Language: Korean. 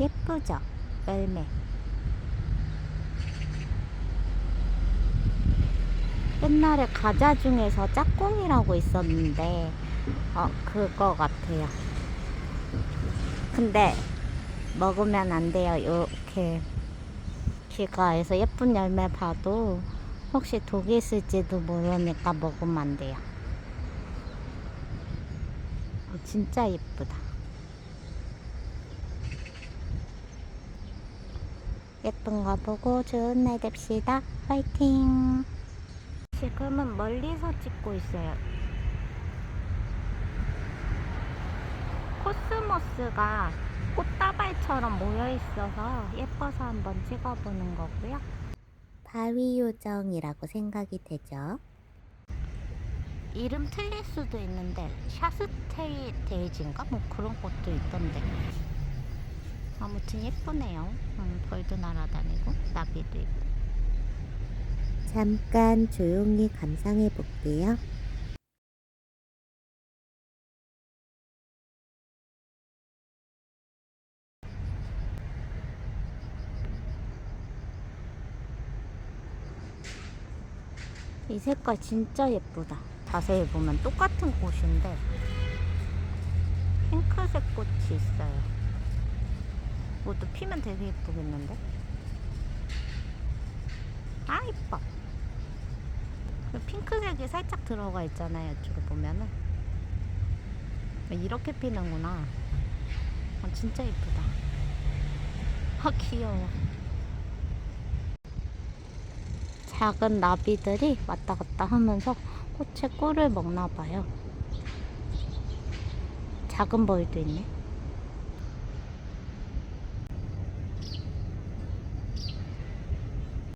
예쁘죠? 열매. 옛날에 과자 중에서 짝꿍이라고 있었는데, 어, 그거 같아요. 근데, 먹으면 안 돼요. 이렇게 길가에서 예쁜 열매 봐도 혹시 독이 있을지도 모르니까 먹으면 안 돼요. 어, 진짜 예쁘다. 예쁜 거 보고 좋은 날 됩시다. 화이팅! 지금은 멀리서 찍고 있어요. 코스모스가 꽃다발처럼 모여 있어서 예뻐서 한번 찍어보는 거고요. 바위 요정이라고 생각이 되죠. 이름 틀릴 수도 있는데 샤스테이 데이지인가 뭐 그런 것도 있던데. 아무튼 예쁘네요. 음, 벌도 날아다니고 나비도 있고. 잠깐 조용히 감상해 볼게요. 이 색깔 진짜 예쁘다. 자세히 보면 똑같은 꽃인데 핑크색 꽃이 있어요. 이것도 피면 되게 예쁘겠는데? 아 이뻐. 그 핑크색이 살짝 들어가 있잖아요. 이쪽에 보면은 이렇게 피는구나. 아, 진짜 예쁘다. 아 귀여워. 작은 나비들이 왔다 갔다 하면서 꽃에 꿀을 먹나 봐요. 작은 벌도 있네.